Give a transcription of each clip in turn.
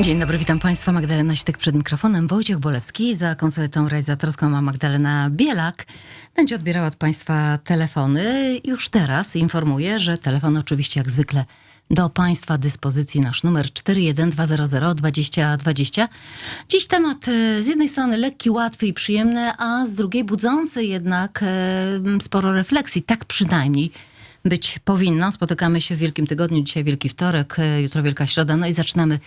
Dzień dobry, witam Państwa. Magdalena Sitek przed mikrofonem, Wojciech Bolewski. Za konsoletą realizatorską ma Magdalena Bielak. Będzie odbierała od Państwa telefony. Już teraz informuję, że telefon oczywiście jak zwykle do Państwa dyspozycji. Nasz numer 41200 2020. Dziś temat e, z jednej strony lekki, łatwy i przyjemny, a z drugiej budzący jednak e, sporo refleksji. Tak przynajmniej być powinno. Spotykamy się w Wielkim Tygodniu, dzisiaj Wielki Wtorek, e, jutro Wielka Środa, no i zaczynamy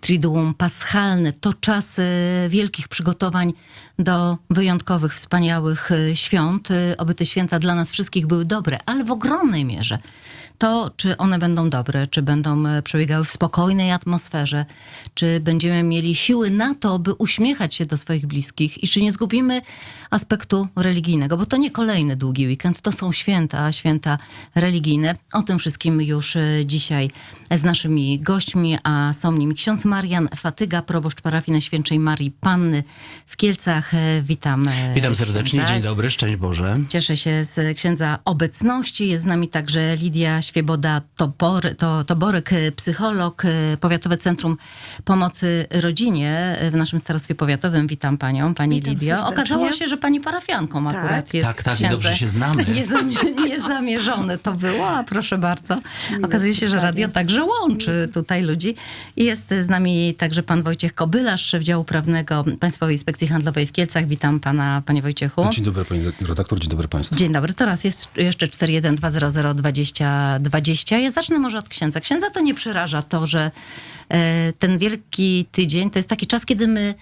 Triduum Paschalne. To czas e, wielkich przygotowań do wyjątkowych, wspaniałych e, świąt. Oby te święta dla nas wszystkich były dobre, ale w ogromnej mierze to, czy one będą dobre, czy będą e, przebiegały w spokojnej atmosferze, czy będziemy mieli siły na to, by uśmiechać się do swoich bliskich i czy nie zgubimy aspektu religijnego, bo to nie kolejny długi weekend, to są święta, święta religijne. O tym wszystkim już e, dzisiaj z naszymi gośćmi, a są nimi ksiądz Marian Fatyga, proboszcz parafii Najświętszej Marii Panny w Kielcach. E, Witam. Witam serdecznie, księdza. dzień dobry, szczęść Boże. Cieszę się z księdza obecności. Jest z nami także Lidia Świeboda Topor, to, Toborek, e, psycholog, e, Powiatowe Centrum Pomocy Rodzinie w naszym starostwie powiatowym. Witam panią, pani Witam Lidio. serdecznie. Okazało się, że pani parafianką akurat jest. Tak, tak, i dobrze się znamy. Niezamie- niezamierzone to było, a proszę bardzo. Okazuje się, że dokładnie. radio także łączy tutaj ludzi. I Jest z nami także pan Wojciech Kobylarz, szef działu prawnego Państwowej Inspekcji Handlowej w Kielcach. Witam pana, panie Wojciechu. Dzień dobry pani redaktor, dzień dobry państwu. Dzień dobry, teraz jest jeszcze 412002020. Ja zacznę może od księdza. Księdza to nie przeraża to, że e, ten wielki tydzień to jest taki czas, kiedy my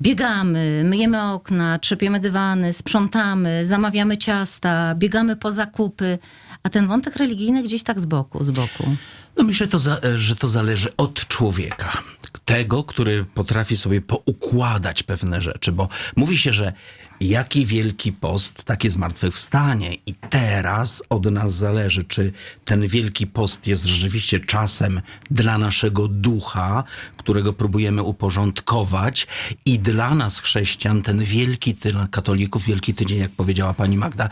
biegamy, myjemy okna, trzepiemy dywany, sprzątamy, zamawiamy ciasta, biegamy po zakupy, a ten wątek religijny gdzieś tak z boku, z boku. No myślę, to za, że to zależy od człowieka. Tego, który potrafi sobie poukładać pewne rzeczy, bo mówi się, że jaki wielki post, takie zmartwychwstanie. I teraz od nas zależy, czy ten wielki post jest rzeczywiście czasem dla naszego ducha, którego próbujemy uporządkować i dla nas chrześcijan ten wielki, dla katolików wielki tydzień, jak powiedziała pani Magda,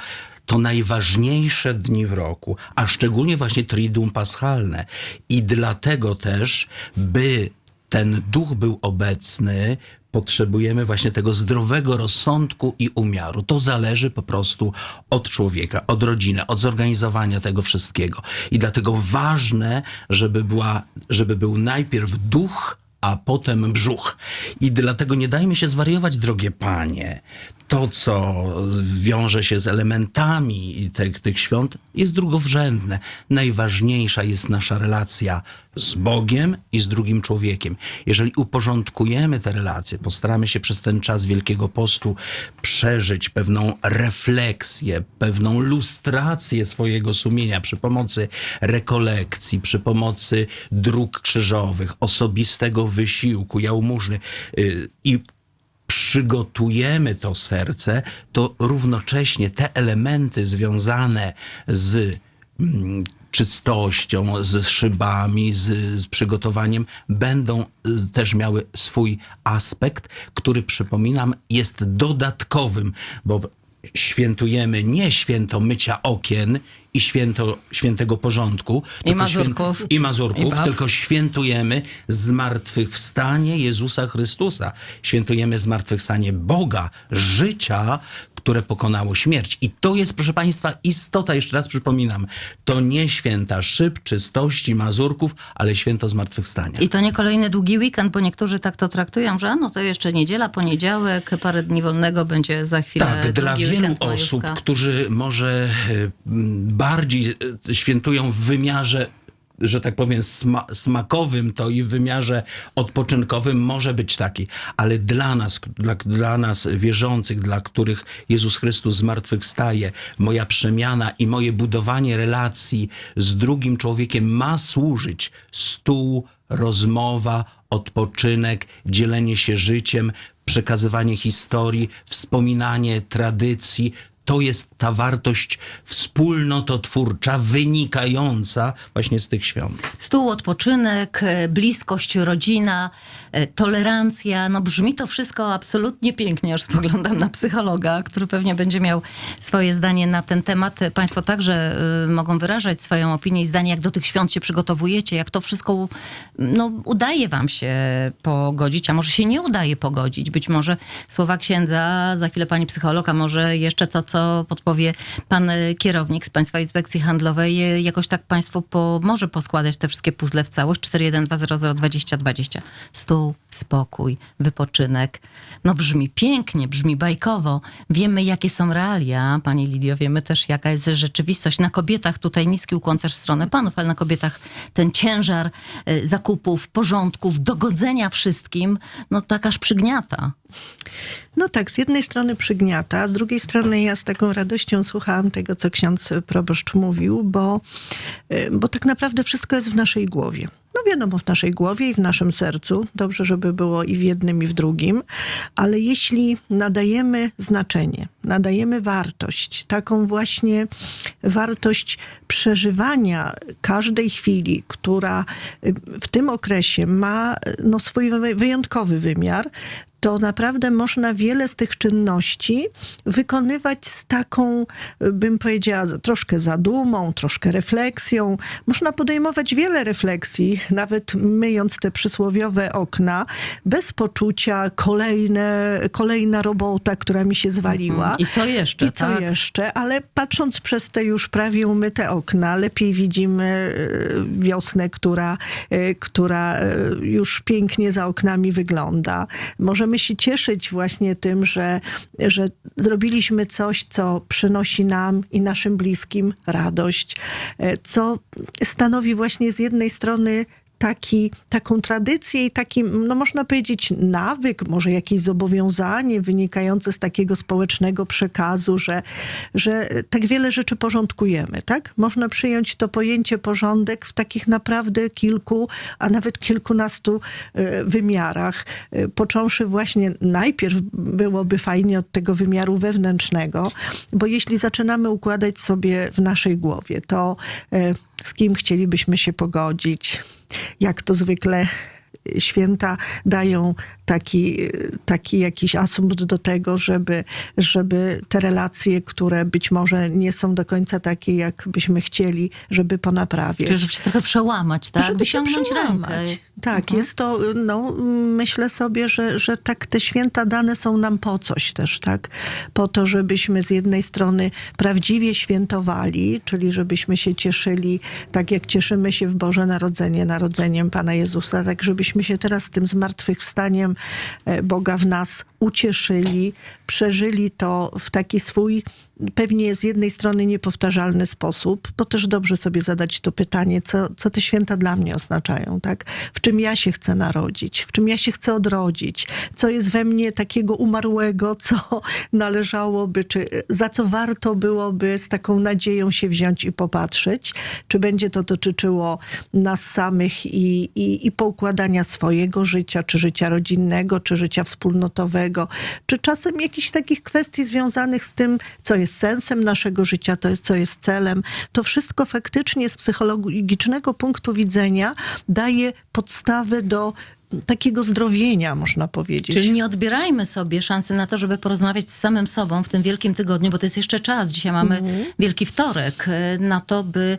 to najważniejsze dni w roku, a szczególnie właśnie Triduum Paschalne. I dlatego też, by ten duch był obecny, potrzebujemy właśnie tego zdrowego rozsądku i umiaru. To zależy po prostu od człowieka, od rodziny, od zorganizowania tego wszystkiego. I dlatego ważne, żeby, była, żeby był najpierw duch, a potem brzuch. I dlatego nie dajmy się zwariować, drogie panie. To, co wiąże się z elementami tych, tych świąt, jest drugowrzędne. Najważniejsza jest nasza relacja z Bogiem i z drugim człowiekiem. Jeżeli uporządkujemy te relacje, postaramy się przez ten czas Wielkiego Postu przeżyć pewną refleksję, pewną lustrację swojego sumienia przy pomocy rekolekcji, przy pomocy dróg krzyżowych, osobistego wysiłku, jałmużny yy, i przygotujemy to serce, to równocześnie te elementy związane z mm, czystością, z szybami, z, z przygotowaniem, będą y, też miały swój aspekt, który przypominam jest dodatkowym, bo świętujemy nie święto mycia okien i święto świętego porządku, tylko Mazurków. Świę, i Mazurków, I tylko świętujemy zmartwychwstanie Jezusa Chrystusa. Świętujemy zmartwychwstanie Boga, życia, które pokonało śmierć. I to jest, proszę Państwa, istota, jeszcze raz przypominam, to nie święta szyb, czystości, Mazurków, ale święto zmartwychwstania. I to nie kolejny długi weekend, bo niektórzy tak to traktują, że no to jeszcze niedziela, poniedziałek, parę dni wolnego będzie za chwilę Tak, dla wielu weekend, osób, majówka. którzy może m, bardziej e, świętują w wymiarze że tak powiem, sma smakowym, to i w wymiarze odpoczynkowym może być taki. Ale dla nas, dla, dla nas wierzących, dla których Jezus Chrystus zmartwychwstaje, moja przemiana i moje budowanie relacji z drugim człowiekiem ma służyć stół, rozmowa, odpoczynek, dzielenie się życiem, przekazywanie historii, wspominanie tradycji. To jest ta wartość wspólnototwórcza wynikająca właśnie z tych świąt. Stół, odpoczynek, e, bliskość, rodzina, e, tolerancja. No brzmi to wszystko absolutnie pięknie, aż spoglądam na psychologa, który pewnie będzie miał swoje zdanie na ten temat. Państwo także y, mogą wyrażać swoją opinię i zdanie, jak do tych świąt się przygotowujecie, jak to wszystko no, udaje wam się pogodzić, a może się nie udaje pogodzić. Być może słowa księdza, za chwilę pani psycholog, a może jeszcze to, co podpowie pan y, kierownik z Państwa Inspekcji Handlowej, y, jakoś tak państwu pomoże poskładać te wszystkie puzzle w całość. 412002020. Stół, spokój, wypoczynek. No brzmi pięknie, brzmi bajkowo. Wiemy, jakie są realia, pani Lidio, wiemy też, jaka jest rzeczywistość. Na kobietach tutaj niski ukłon też w stronę panów, ale na kobietach ten ciężar y, zakupów, porządków, dogodzenia wszystkim, no tak aż przygniata. No tak, z jednej strony przygniata, a z drugiej strony ja z taką radością słuchałam tego, co ksiądz proboszcz mówił, bo, y, bo tak naprawdę wszystko jest w naszej głowie. No wiadomo, w naszej głowie i w naszym sercu. Dobrze, żeby było i w jednym, i w drugim. Ale jeśli nadajemy znaczenie, nadajemy wartość, taką właśnie wartość przeżywania każdej chwili, która y, w tym okresie ma no, swój wy- wyjątkowy wymiar, to naprawdę można wiele z tych czynności wykonywać z taką, y, bym powiedziała, troszkę zadumą, troszkę refleksją. Można podejmować wiele refleksji, nawet myjąc te przysłowiowe okna, bez poczucia kolejne, kolejna robota, która mi się zwaliła. I co jeszcze, I co tak? jeszcze, ale patrząc przez te już prawie umyte okna, lepiej widzimy e, wiosnę, która, e, która e, już pięknie za oknami wygląda. Możemy się cieszyć właśnie tym, że, że zrobiliśmy coś, co przynosi nam i naszym bliskim radość, e, co stanowi właśnie z jednej strony taki, taką tradycję i taki, no można powiedzieć, nawyk, może jakieś zobowiązanie wynikające z takiego społecznego przekazu, że, że tak wiele rzeczy porządkujemy, tak? Można przyjąć to pojęcie porządek w takich naprawdę kilku, a nawet kilkunastu e, wymiarach. E, Począwszy właśnie najpierw byłoby fajnie od tego wymiaru wewnętrznego, bo jeśli zaczynamy układać sobie w naszej głowie, to e, z kim chcielibyśmy się pogodzić, jak to zwykle święta dają taki, taki jakiś asumpt do tego, żeby, żeby te relacje, które być może nie są do końca takie, jak byśmy chcieli, żeby ponaprawiać. Czyli żeby się trochę przełamać, tak? Żeby się przełamać. rękę. Tak, jest to, no, myślę sobie, że, że tak te święta dane są nam po coś też, tak? Po to, żebyśmy z jednej strony prawdziwie świętowali, czyli żebyśmy się cieszyli, tak jak cieszymy się w Boże Narodzenie, narodzeniem Pana Jezusa, tak żebyśmy się teraz tym zmartwychwstaniem e, Boga w nas ucieszyli, przeżyli to w taki swój pewnie z jednej strony niepowtarzalny sposób, bo też dobrze sobie zadać to pytanie, co, co te święta dla mnie oznaczają, tak? W czym ja się chcę narodzić, w czym ja się chcę odrodzić, co jest we mnie takiego umarłego, co należałoby, czy za co warto byłoby z taką nadzieją się wziąć i popatrzeć, czy będzie to dotyczyło nas samych i, i, i poukładania swojego życia, czy życia rodzinnego, czy życia wspólnotowego, czy czasem jakichś takich kwestii związanych z tym, co jest sensem naszego życia, to jest, co jest celem. To wszystko faktycznie z psychologicznego punktu widzenia daje podstawę do takiego zdrowienia, można powiedzieć. Czyli nie odbierajmy sobie szansy na to, żeby porozmawiać z samym sobą w tym wielkim tygodniu, bo to jest jeszcze czas. Dzisiaj mamy Mhm. Wielki Wtorek e, na to, by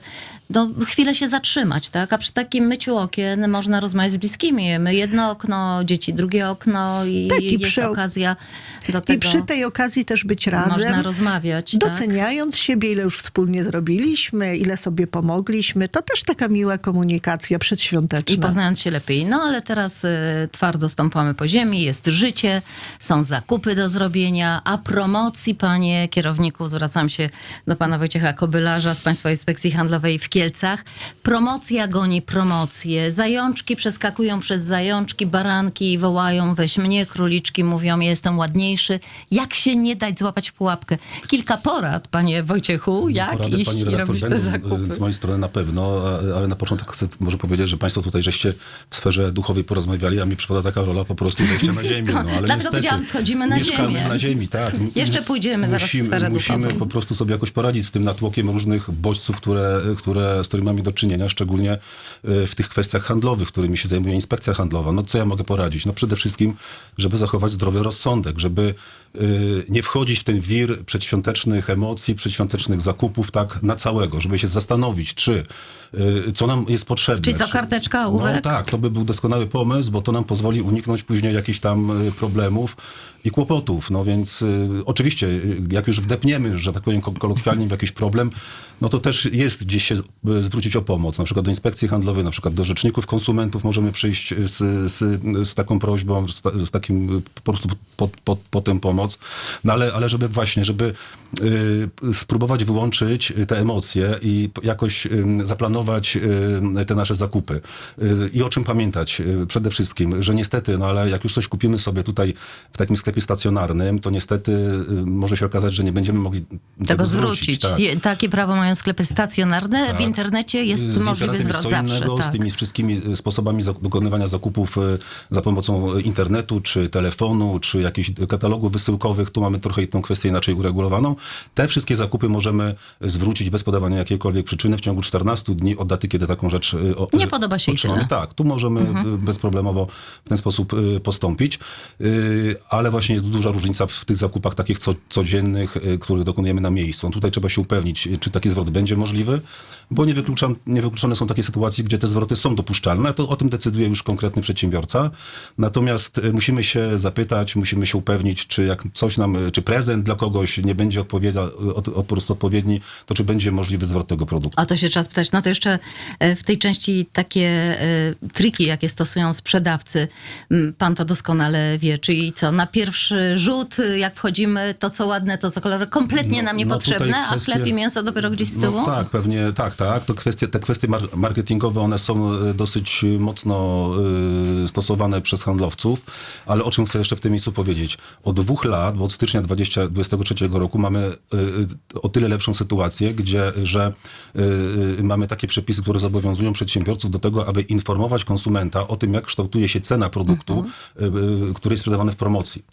no, chwilę się zatrzymać, tak? A przy takim myciu okien można rozmawiać z bliskimi. My jedno okno, dzieci drugie okno i, Tak, i jest przy ok- okazja do tego. I przy tej okazji też być razem. Można rozmawiać, tak? Doceniając siebie, ile już wspólnie zrobiliśmy, ile sobie pomogliśmy. To też taka miła komunikacja przedświąteczna. I poznając się lepiej. No ale teraz y, twardo stąpamy po ziemi, jest życie, są zakupy do zrobienia, a promocji, panie kierowniku, zwracam się do pana Wojciecha Kobylarza z Państwowej Inspekcji Handlowej w Kielcach. Promocja goni promocję. Zajączki przeskakują przez zajączki, baranki wołają, weź mnie, króliczki mówią, jestem ładniejszy. Jak się nie dać złapać w pułapkę? Kilka porad, panie Wojciechu, jak Porady iść i robić te będą, zakupy. Z mojej strony na pewno, ale na początek chcę może powiedzieć, że państwo tutaj żeście w sferze duchowej porozmawiali rozmawiali, a mi przypada taka rola po prostu zejścia na ziemię. No, ale Dlatego niestety, powiedziałam, schodzimy na ziemię. na ziemi, tak. Jeszcze pójdziemy zaraz w musimy, sferę Musimy po prostu sobie jakoś poradzić z tym natłokiem różnych bodźców, które, które, z którymi mamy do czynienia, szczególnie y, w tych kwestiach handlowych, którymi się zajmuje inspekcja handlowa. No co ja mogę poradzić? No przede wszystkim, żeby zachować zdrowy rozsądek, żeby y, nie wchodzić w ten wir przedświątecznych emocji, przedświątecznych zakupów tak na całego, żeby się zastanowić, czy y, co nam jest potrzebne. Czyli co, karteczka, No ołówek? tak, to by był doskonały pomysł, bo to nam pozwoli uniknąć później jakichś tam y, problemów i kłopotów. No więc y, oczywiście, y, jak już wdepniemy, że tak powiem ko- kolokwialnie w jakiś problem, no to też jest gdzieś się y, zwrócić o pomoc. Na przykład do inspekcji handlowej, na przykład do rzeczników konsumentów możemy przyjść z, z, z taką prośbą, z, z takim y, po prostu po, po, po pomoc. No ale, ale żeby właśnie, żeby y, spróbować wyłączyć te emocje i jakoś y, zaplanować y, te nasze zakupy. Y, I o czym pamiętać y, przede wszystkim, że niestety, no ale jak już coś kupimy sobie tutaj w takim sklepie stacjonarnym, to niestety y, może się okazać, że nie będziemy mogli Tego zwrócić. Tak. Je- Takie prawo mają sklepy stacjonarne. W Tak. internecie jest Z możliwy jest zwrot zawsze. innego, Tak. Z tymi wszystkimi y, sposobami dokonywania zakupów y, za pomocą y, internetu, czy telefonu, czy jakichś katalogów wysyłkowych. Tu mamy trochę tą kwestię inaczej uregulowaną. Te wszystkie zakupy możemy zwrócić bez podawania jakiejkolwiek przyczyny w ciągu 14 dni od daty, kiedy taką rzecz y, o- Nie podoba się i otrzymamy. tyle. Tak, tu możemy y, bezproblemowo w ten sposób y, postąpić, Y, ale właśnie jest duża różnica w tych zakupach takich co, codziennych, y, których dokonujemy na miejscu. No Tutaj trzeba się upewnić, y, czy taki zwrot będzie możliwy, bo nie wykluczam, niewykluczone są takie sytuacje, gdzie te zwroty są dopuszczalne, to o tym decyduje już konkretny przedsiębiorca. Natomiast y, musimy się zapytać, musimy się upewnić, czy jak coś nam, y, czy prezent dla kogoś nie będzie odpowiada, y, od, od, po prostu odpowiedni, to czy będzie możliwy zwrot tego produktu. O to się trzeba spytać. No to jeszcze w tej części takie triki, jakie stosują sprzedawcy, m, pan to doskonale wie, czyli co, na pierwszy rzut, jak wchodzimy, to co ładne, to co kolorowe, kompletnie nam No niepotrzebne, a kwestie- chleb i mięso dopiero gdzieś z tyłu? No tak, pewnie tak, tak. To kwestie, te kwestie mar- marketingowe, one są e, dosyć e, mocno e, stosowane przez handlowców, ale o czym chcę jeszcze w tym miejscu powiedzieć. Od dwóch lat, bo od stycznia 2023 roku mamy o tyle lepszą sytuację, gdzie, że mamy takie przepisy, które zobowiązują przedsiębiorców do tego, aby informować konsumenta o tym, jak kształtuje się cena produktu, e, który jest sprzedawany w promocji.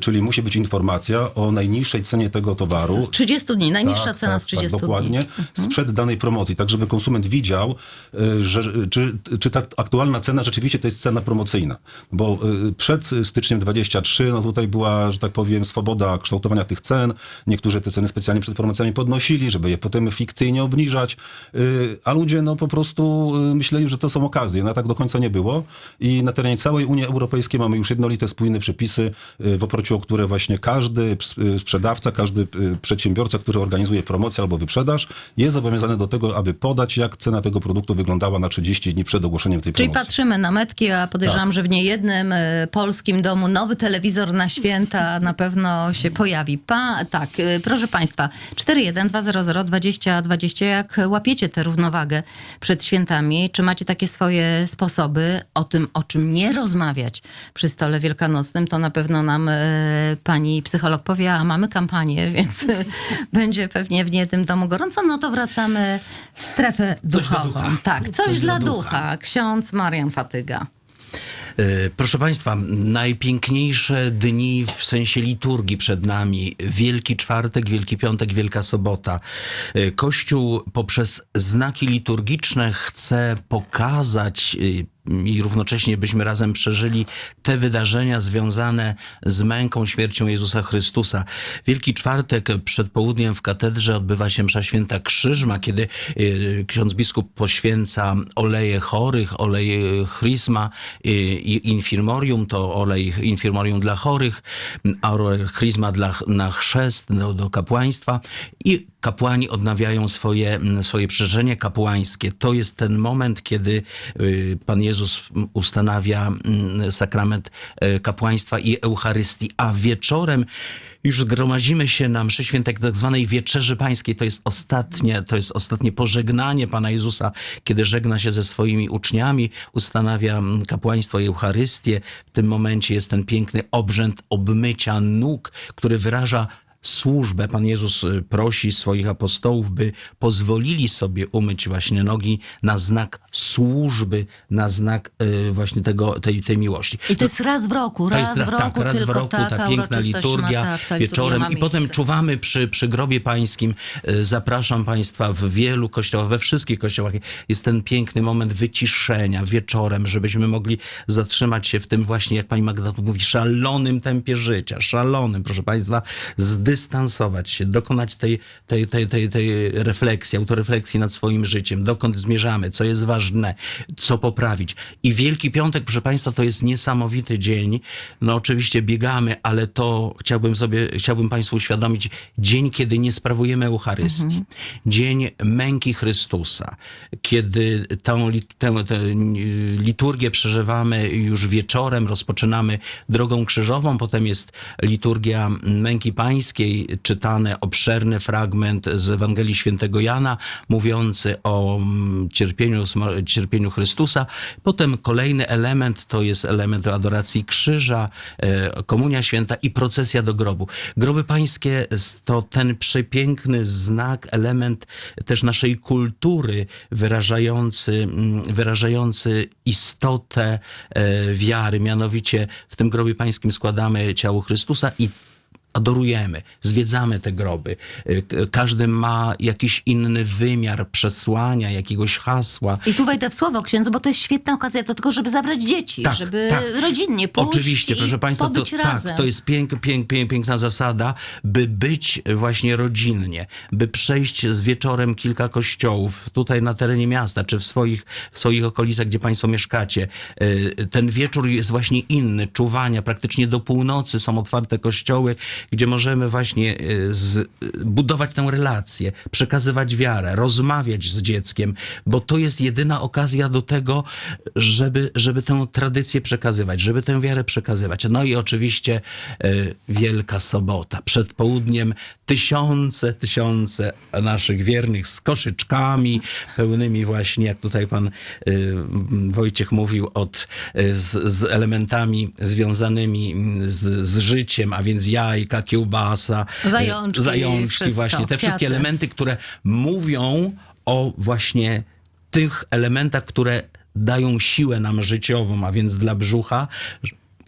Czyli musi być informacja o najniższej cenie tego towaru. Z 30 dni, najniższa Tak, cena tak, z 30 tak, dokładnie, dni. sprzed danej promocji, tak żeby konsument widział, y, że, czy, czy ta aktualna cena rzeczywiście to jest cena promocyjna. Bo y, przed styczniem 23, no tutaj była, że tak powiem, swoboda kształtowania tych cen. Niektórzy te ceny specjalnie przed promocjami podnosili, żeby je potem fikcyjnie obniżać, y, a ludzie no po prostu myśleli, że to są okazje. No tak do końca nie było i na terenie całej Unii Europejskiej mamy już jednolite, spójne przepisy, w oparciu o które właśnie każdy sprzedawca, każdy przedsiębiorca, który organizuje promocję albo wyprzedaż, jest zobowiązany do tego, aby podać, jak cena tego produktu wyglądała na 30 dni przed ogłoszeniem tej Czyli promocji. patrzymy na metki, a podejrzewam, Tak. że w niejednym e, polskim domu nowy telewizor na święta na pewno się pojawi. Pa, tak, e, proszę Państwa, 412002020, jak łapiecie tę równowagę przed świętami? Czy macie takie swoje sposoby o tym, o czym nie rozmawiać przy stole wielkanocnym? To na pewno nam e, pani psycholog powie, a mamy kampanię, więc będzie pewnie w niejednym domu gorąco. No to wracamy strefę Coś duchową. ducha. Tak, coś, Coś dla dla ducha. ducha. Ksiądz Marian Fatyga. E, Proszę Państwa, najpiękniejsze dni w sensie liturgii przed nami. Wielki Czwartek, Wielki Piątek, Wielka Sobota. E, Kościół poprzez znaki liturgiczne chce pokazać e, i równocześnie byśmy razem przeżyli te wydarzenia związane z męką, śmiercią Jezusa Chrystusa. Wielki Czwartek przed południem w katedrze odbywa się msza święta Krzyżma, kiedy e, ksiądz biskup poświęca oleje chorych, olej e, chrysma e, i infirmorium, to olej infirmorium dla chorych, a olej chrysma dla, na chrzest, do, do kapłaństwa i kapłani odnawiają swoje, swoje przyrzeczenie kapłańskie. To jest ten moment, kiedy y, Pan Jezus ustanawia mm, sakrament e, kapłaństwa i Eucharystii, a wieczorem już gromadzimy się na mszy świętej tak zwanej wieczerzy pańskiej. To jest ostatnie, to jest ostatnie pożegnanie Pana Jezusa, kiedy żegna się ze swoimi uczniami, ustanawia mm, kapłaństwo i Eucharystię. W tym momencie jest ten piękny obrzęd obmycia nóg, który wyraża służbę. Pan Jezus y, prosi swoich apostołów, by pozwolili sobie umyć właśnie nogi na znak służby, na znak y, właśnie tego, tej, tej miłości. I to jest raz w roku, raz jest w roku, tak, raz w tylko roku taka ta piękna liturgia ma, tak, ta liturgia wieczorem i potem czuwamy przy, przy grobie pańskim. Y, Zapraszam państwa w wielu kościołach, we wszystkich kościołach jest ten piękny moment wyciszenia wieczorem, żebyśmy mogli zatrzymać się w tym właśnie, jak pani Magda mówi, szalonym tempie życia, szalonym, proszę państwa, zdystansować się, dokonać tej, tej, tej, tej, tej refleksji, autorefleksji nad swoim życiem, dokąd zmierzamy, co jest ważne, co poprawić. I Wielki Piątek, proszę państwa, to jest niesamowity dzień. No oczywiście biegamy, ale to chciałbym sobie, chciałbym państwu uświadomić, dzień, kiedy nie sprawujemy Eucharystii. Dzień męki Chrystusa, kiedy li- tę, tę liturgię przeżywamy już wieczorem, rozpoczynamy drogą krzyżową, potem jest liturgia męki pańskiej, czytany obszerny fragment z Ewangelii Świętego Jana, mówiący o mm, cierpieniu, cierpieniu Chrystusa. Potem kolejny element to jest element adoracji krzyża, e, komunia święta i procesja do grobu. Groby pańskie to ten przepiękny znak, element też naszej kultury wyrażający, mm, wyrażający istotę e, wiary. Mianowicie w tym grobie pańskim składamy ciało Chrystusa i adorujemy, zwiedzamy te groby. Y, Każdy ma jakiś inny wymiar przesłania, jakiegoś hasła. I tu wejdę w słowo, księdzu, bo to jest świetna okazja do tego, żeby zabrać dzieci, Tak, żeby tak. rodzinnie pójść Oczywiście, proszę Państwa, to, razem. tak, to jest pięk, pięk, pięk, piękna zasada, by być właśnie rodzinnie, by przejść z wieczorem kilka kościołów tutaj na terenie miasta, czy w swoich, w swoich okolicach, gdzie Państwo mieszkacie. Y, Ten wieczór jest właśnie inny, czuwania, praktycznie do północy są otwarte kościoły, gdzie możemy właśnie y, budować tę relację, przekazywać wiarę, rozmawiać z dzieckiem, bo to jest jedyna okazja do tego, żeby, żeby tę tradycję przekazywać, żeby tę wiarę przekazywać. No i oczywiście y, Wielka Sobota. Przed południem tysiące, tysiące naszych wiernych z koszyczkami pełnymi właśnie, jak tutaj pan y, Wojciech mówił, od, z, z elementami związanymi mm, z, z życiem, a więc jajka, kiełbasa, y, Zajączki, zajączki wszystko, właśnie, te wszystkie kwiaty. elementy, które mówią o właśnie tych elementach, które dają siłę nam życiową, a więc dla brzucha.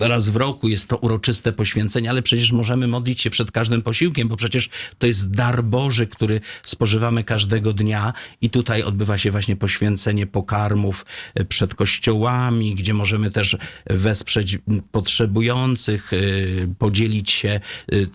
Raz w roku jest to uroczyste poświęcenie, ale przecież możemy modlić się przed każdym posiłkiem, bo przecież to jest dar Boży, który spożywamy każdego dnia i tutaj odbywa się właśnie poświęcenie pokarmów e, przed kościołami, gdzie możemy też wesprzeć potrzebujących, e, podzielić się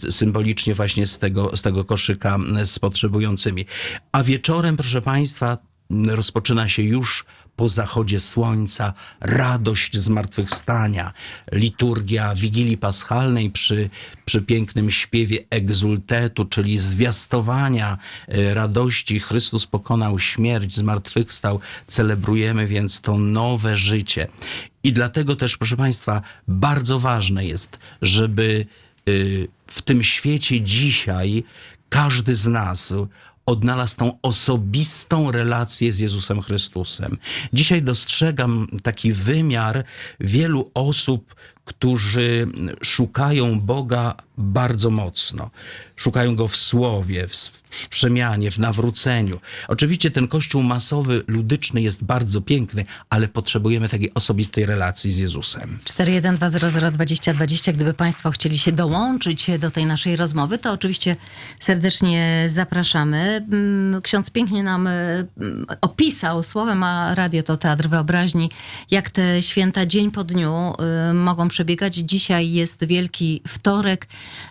e, symbolicznie właśnie z tego, z tego koszyka z potrzebującymi. A wieczorem, proszę Państwa, rozpoczyna się już po zachodzie słońca radość zmartwychwstania, liturgia Wigilii Paschalnej przy, przy pięknym śpiewie egzultetu, czyli zwiastowania e, radości. Chrystus pokonał śmierć, zmartwychwstał. Celebrujemy więc to nowe życie. I dlatego też, proszę Państwa, bardzo ważne jest, żeby y, w tym świecie dzisiaj każdy z nas odnalazł tą osobistą relację z Jezusem Chrystusem. Dzisiaj dostrzegam taki wymiar wielu osób, którzy szukają Boga bardzo mocno. Szukają go w słowie, w, przemianie, w nawróceniu. Oczywiście ten kościół masowy, ludyczny jest bardzo piękny, ale potrzebujemy takiej osobistej relacji z Jezusem. 412002020, gdyby Państwo chcieli się dołączyć do tej naszej rozmowy, to oczywiście serdecznie zapraszamy. Mm, Ksiądz pięknie nam mm, opisał słowem, a radio to teatr wyobraźni, jak te święta dzień po dniu y, mogą przebiegać. Dzisiaj jest Wielki Wtorek.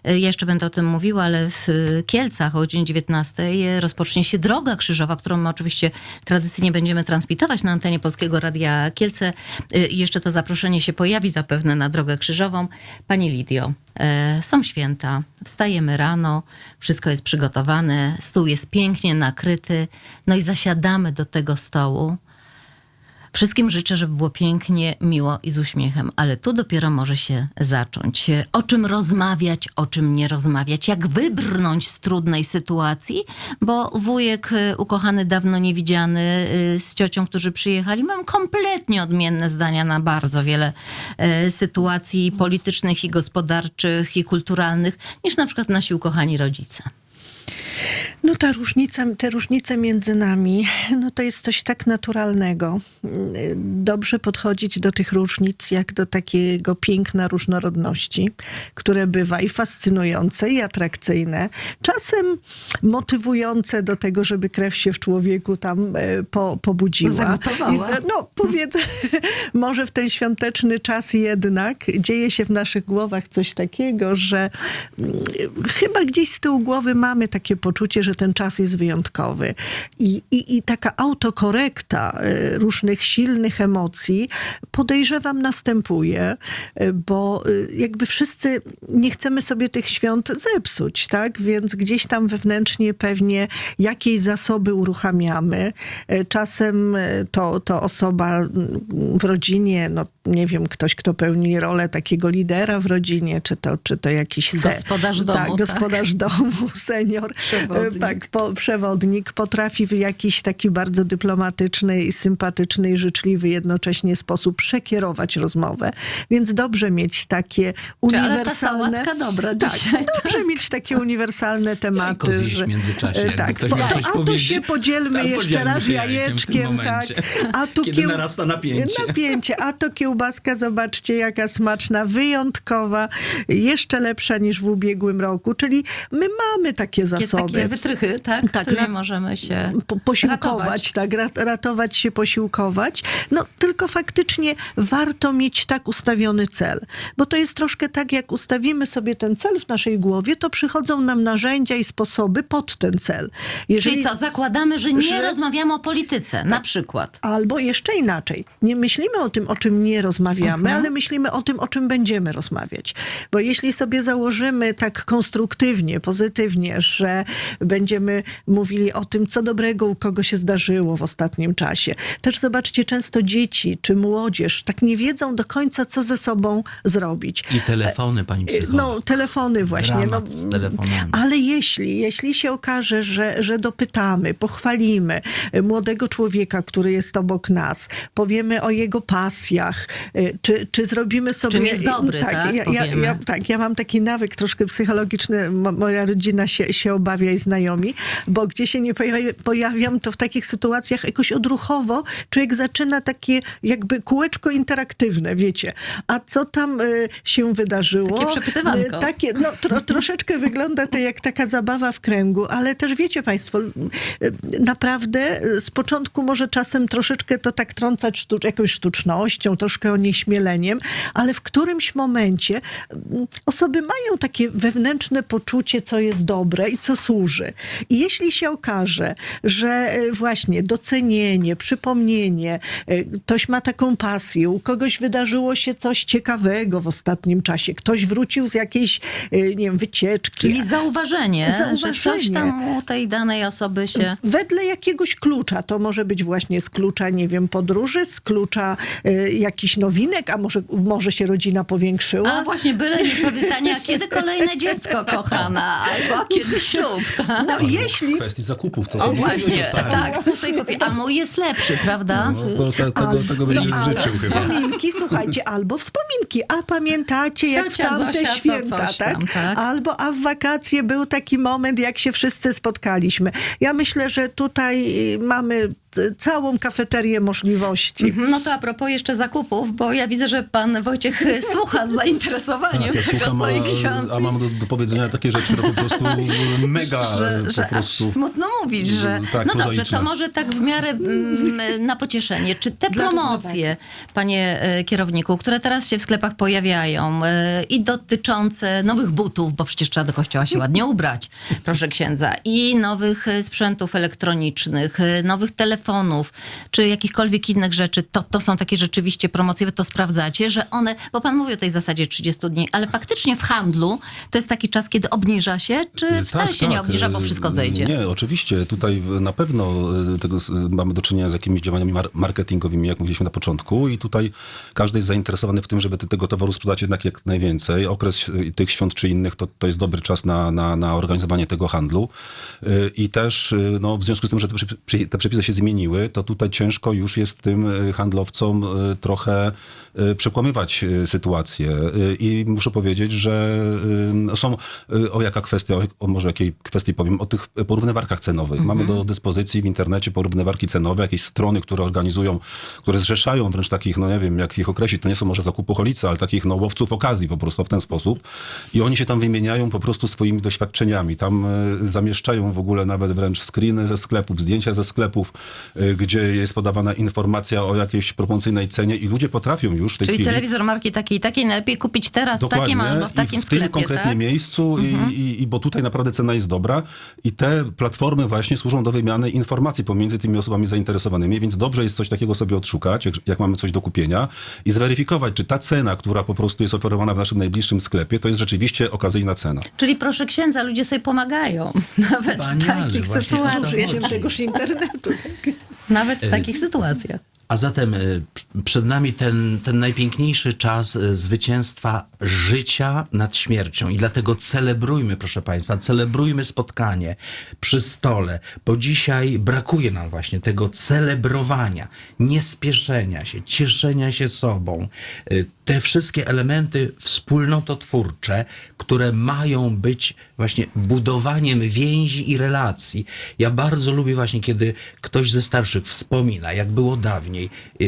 Y, Ja jeszcze będę o tym mówiła, ale w y, Kielcach o godzinie 19 rozpocznie się Droga Krzyżowa, którą my oczywiście tradycyjnie będziemy transmitować na antenie Polskiego Radia Kielce. Y, Jeszcze to zaproszenie się pojawi zapewne na Drogę Krzyżową. Pani Lidio, e, są święta, wstajemy rano, wszystko jest przygotowane, stół jest pięknie nakryty, no i zasiadamy do tego stołu. Wszystkim życzę, żeby było pięknie, miło i z uśmiechem, ale tu dopiero może się zacząć. O czym rozmawiać, o czym nie rozmawiać, jak wybrnąć z trudnej sytuacji, bo wujek y, ukochany, dawno niewidziany y, z ciocią, którzy przyjechali, mam kompletnie odmienne zdania na bardzo wiele y, sytuacji politycznych i gospodarczych i kulturalnych niż na przykład nasi ukochani rodzice. No ta różnica, te różnice między nami, no to jest coś tak naturalnego. Dobrze podchodzić do tych różnic jak do takiego piękna różnorodności, które bywa i fascynujące, i atrakcyjne, czasem motywujące do tego, żeby krew się w człowieku tam e, po, pobudziła. Zagotowała. I za- no powiedz, może w ten świąteczny czas jednak dzieje się w naszych głowach coś takiego, że mm, chyba gdzieś z tyłu głowy mamy takie poczucie, że ten czas jest wyjątkowy. I, i, i taka autokorekta y, różnych silnych emocji podejrzewam następuje, y, bo y, jakby wszyscy nie chcemy sobie tych świąt zepsuć, tak? Więc gdzieś tam wewnętrznie pewnie jakieś zasoby uruchamiamy. Czasem to, to osoba w rodzinie, no nie wiem, ktoś, kto pełni rolę takiego lidera w rodzinie, czy to, czy to jakiś se- Gospodarz domu, tak, tak. gospodarz domu, senior, Przewodnik. e, tak, po, przewodnik, potrafi w jakiś taki bardzo dyplomatyczny i sympatyczny i życzliwy jednocześnie sposób przekierować rozmowę. Więc dobrze mieć takie ale ta uniwersalne... sałatka dobra tak, dzisiaj, Dobrze mieć takie uniwersalne tematy. Jajko zjeść w międzyczasie, e, tak, ktoś po- miał a, coś a to powiedzieć. się podzielmy Tak, jeszcze podzielmy raz jajeczkiem, tak. A tu Kiedy kieł- narasta napięcie. Napięcie, a to kiełbaska, zobaczcie jaka smaczna, wyjątkowa, jeszcze lepsza niż w ubiegłym roku. Czyli my mamy takie Takie, zasoby. takie wytrychy, tak? Tak, którymi możemy się po, posiłkować, ratować. tak, rat, ratować się, posiłkować. No tylko faktycznie warto mieć tak ustawiony cel, bo to jest troszkę tak, jak ustawimy sobie ten cel w naszej głowie, to przychodzą nam narzędzia i sposoby pod ten cel. Czyli co, zakładamy, że nie że- rozmawiamy o polityce, na przykład. Albo jeszcze inaczej. Nie myślimy o tym, o czym nie rozmawiamy, ale myślimy o tym, o czym będziemy rozmawiać. Bo jeśli sobie założymy tak konstruktywnie, pozytywnie, że będziemy mówili o tym, co dobrego u kogo się zdarzyło w ostatnim czasie. Też zobaczcie, często dzieci czy młodzież tak nie wiedzą do końca, co ze sobą zrobić. I telefony, pani psycholog. No, telefony właśnie. No, z telefonami. Ale jeśli, jeśli się okaże, że, że dopytamy, pochwalimy e, młodego człowieka, który jest obok nas, powiemy o jego pasjach, e, czy, czy zrobimy sobie... Czym jest dobry, tak? Ja, ja, Powiemy. ja, tak, ja mam taki nawyk troszkę psychologiczny, mo- moja rodzina się, się obawia i znajomi, bo gdzie się nie pojawi- pojawiam, to w takich sytuacjach jakoś odruchowo człowiek zaczyna takie jakby kółeczko interaktywne, wiecie. A co tam y, się wydarzyło? Takie przepytywanko. Y, takie, no tro, troszeczkę wygląda to jak taka zabawa w kręgu, ale też wiecie państwo, y, naprawdę y, z początku może czasem troszeczkę to tak trącać sztu, jakąś sztucznością, troszkę onieśmieleniem, ale w którymś momencie osoby mają takie wewnętrzne poczucie, co jest dobre i co służy. I jeśli się okaże, że y, właśnie docenienie, przypomnienie, y, ktoś ma taką pasję, u kogoś wydarzyło się coś ciekawego w ostatnim czasie, ktoś wrócił z jakiejś, y, nie wiem, wycieczki. Czyli zauważenie, że coś Zauważenie. tam u tej danej osoby się... Wedle jakiegoś klucza. To może być właśnie z klucza, nie wiem, podróży, z klucza y, jakichś nowinek, a może, może się rodzina powiększyła. A właśnie, byle nie pytania, kiedy kolejne dziecko, kochana, albo kiedy ślub, tak? no jeśli... W kwestii zakupów, co O sobie właśnie, tak, co sobie kupię. A mój jest lepszy, prawda? No, to, te, tego, tego bym nie no, ale życzył chyba. Wspominki, słuchajcie, albo wspominki. A pamiętacie, jak w Ciocia tamte Zosia to święta, tak? tam, tak? Albo a w wakacje był taki moment, jak się wszyscy spotkaliśmy. Ja myślę, że tutaj y, mamy całą kafeterię możliwości. No to a propos jeszcze zakupów, bo ja widzę, że pan Wojciech słucha z zainteresowaniem Tak, ja tego, słucham, co i a, ksiądz. a mam do, do powiedzenia takie rzeczy, które po prostu mega że, po że aż prostu... smutno mówić, że... Tak, no dobrze, to może tak w miarę mm, na pocieszenie. Czy te promocje, panie e, kierowniku, które teraz się w sklepach pojawiają e, i dotyczące nowych butów, bo przecież trzeba do kościoła się ładnie ubrać, proszę księdza, i nowych e, sprzętów elektronicznych, nowych telefonów, telefonów, czy jakichkolwiek innych rzeczy, to, to są takie rzeczywiście promocje, wy to sprawdzacie, że one, bo pan mówi o tej zasadzie 30 dni, ale faktycznie w handlu to jest taki czas, kiedy obniża się, czy Tak, wcale się nie tak. obniża, bo wszystko zejdzie? Nie, oczywiście. Tutaj na pewno e, tego, mamy do czynienia z jakimiś działaniami mar- marketingowymi, jak mówiliśmy na początku i tutaj każdy jest zainteresowany w tym, żeby te- tego towaru sprzedać jednak jak najwięcej. Okres e, tych świąt czy innych to, to jest dobry czas na, na, na organizowanie tego handlu E, i też no, w związku z tym, że te, te przepisy się zmieniły, to tutaj ciężko już jest tym e, handlowcom e, trochę e, przekłamywać sytuację i muszę powiedzieć, że e, są, o jaka kwestia, o, może jakiej kwestii powiem, o tych porównywarkach cenowych. Mamy do dyspozycji w internecie porównywarki cenowe, jakieś strony, które organizują, które zrzeszają wręcz takich, no nie wiem, jak ich określić, to nie są może zakupoholicy, ale takich no łowców okazji po prostu w ten sposób. I oni się tam wymieniają po prostu swoimi doświadczeniami. Tam zamieszczają w ogóle nawet wręcz screeny ze sklepów, zdjęcia ze sklepów, gdzie jest podawana informacja o jakiejś promocyjnej cenie i ludzie potrafią już w tej Czyli chwili... telewizor marki takiej i takiej najlepiej kupić teraz w takim albo w I takim w sklepie, tym konkretnym tak? Mhm. miejscu, i, i, i bo tutaj naprawdę cena jest dobra i te platformy właśnie służą do wymiany informacji pomiędzy tymi osobami zainteresowanymi, więc dobrze jest coś takiego sobie odszukać, jak, jak mamy coś do kupienia i zweryfikować, czy ta cena, która po prostu jest oferowana w naszym najbliższym sklepie, to jest rzeczywiście okazyjna cena. Czyli proszę księdza, ludzie sobie pomagają. Nawet w Wspaniale, takich o to sytuacjach. tegoż internetu. Tak? Nawet w takich sytuacjach. A zatem p- przed nami ten, ten najpiękniejszy czas y, zwycięstwa życia nad śmiercią i dlatego celebrujmy, proszę Państwa, celebrujmy spotkanie przy stole, bo dzisiaj brakuje nam właśnie tego celebrowania, niespieszenia się, cieszenia się sobą. Te wszystkie elementy wspólnototwórcze, które mają być właśnie budowaniem więzi i relacji. Ja bardzo lubię właśnie, kiedy ktoś ze starszych wspomina, jak było dawniej, y,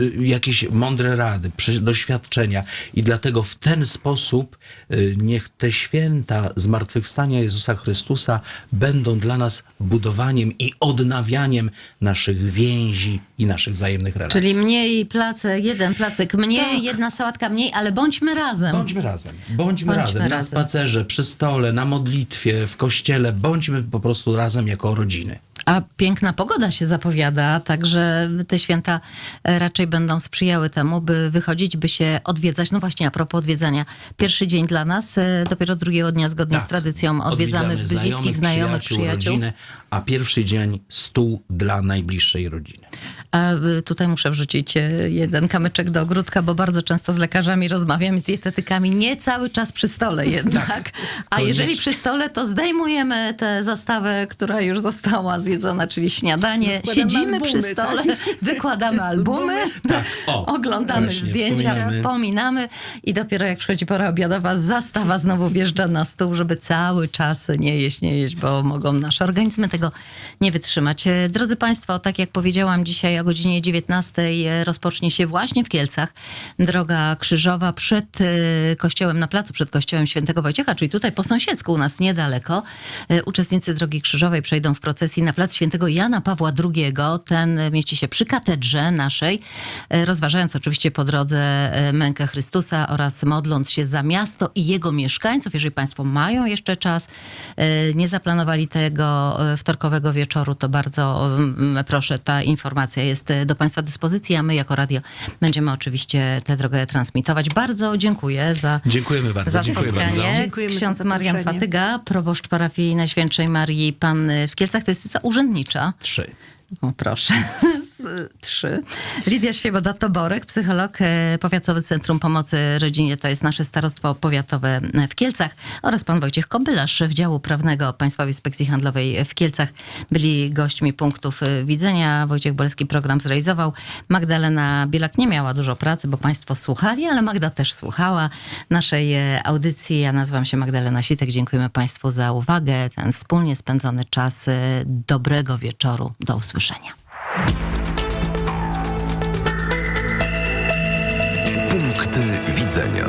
y, jakieś mądre rady, doświadczenia i dlatego w ten sposób y, niech te święta zmartwychwstania Jezusa Chrystusa będą dla nas budowaniem i odnawianiem naszych więzi i naszych wzajemnych relacji. Czyli mniej placek, jeden placek mniej, jedna sałatka mniej, ale bądźmy razem. Bądźmy razem. Bądźmy, Bądźmy razem. Na razem. spacerze, przy stole, na modlitwie, w kościele. Bądźmy po prostu razem jako rodziny. A piękna pogoda się zapowiada, także te święta e, raczej będą sprzyjały temu, by wychodzić, by się odwiedzać. No właśnie, a propos odwiedzania. Pierwszy dzień dla nas, e, dopiero drugiego dnia zgodnie z tradycją odwiedzamy bliskich, znajomych, przyjaciół. rodzinę, a pierwszy dzień stół dla najbliższej rodziny. A y, tutaj muszę wrzucić e, jeden kamyczek do ogródka, bo bardzo często z lekarzami rozmawiam, z dietetykami, nie cały czas przy stole jednak. A jeżeli przy stole, to zdejmujemy tę zastawę, która już została zjedzona, czyli śniadanie. Siedzimy przy albumy, stole, tak? wykładamy albumy, Tak, o, oglądamy właśnie, zdjęcia, wspominamy. wspominamy i dopiero jak przychodzi pora obiadowa, zastawa znowu wjeżdża na stół, żeby cały czas nie jeść, nie jeść, bo mogą nasze organizmy tego nie wytrzymać. E, Drodzy Państwo, tak jak powiedziałam, dzisiaj o godzinie 19 rozpocznie się właśnie w Kielcach droga krzyżowa przed e, kościołem na placu, przed kościołem świętego Wojciecha, czyli tutaj po sąsiedzku u nas niedaleko. E, Uczestnicy drogi krzyżowej przejdą w procesji na plac świętego Jana Pawła II. Ten e, mieści się przy katedrze naszej, e, rozważając oczywiście po drodze e, mękę Chrystusa oraz modląc się za miasto i jego mieszkańców. Jeżeli Państwo mają jeszcze czas, e, nie zaplanowali tego e, wtorkowego wieczoru, to bardzo mm, proszę, ta informacja jest e, do Państwa dyspozycji, a my jako radio będziemy oczywiście tę drogę transmitować. Bardzo dziękuję za, Dziękujemy bardzo. za dziękuję spotkanie. bardzo. Dziękujemy za Ksiądz Marian zaproszenie. Fatyga, proboszcz parafii Najświętszej Marii Pan w Kielcach. To jest urzędnicza. Trzy. O, proszę. Trzy. Lidia Świeboda-Toborek, psycholog e, Powiatowy Centrum Pomocy Rodzinie, to jest nasze starostwo powiatowe w Kielcach oraz pan Wojciech Kobylarz, Wydziału Prawnego Państwowej Inspekcji Handlowej w Kielcach. Byli gośćmi punktów e, widzenia. Wojciech Boleski program zrealizował. Magdalena Bielak nie miała dużo pracy, bo państwo słuchali, ale Magda też słuchała naszej e, audycji. Ja nazywam się Magdalena Sitek. Dziękujemy państwu za uwagę, ten wspólnie spędzony czas. Dobrego wieczoru. Do usłyszenia. Punkty widzenia.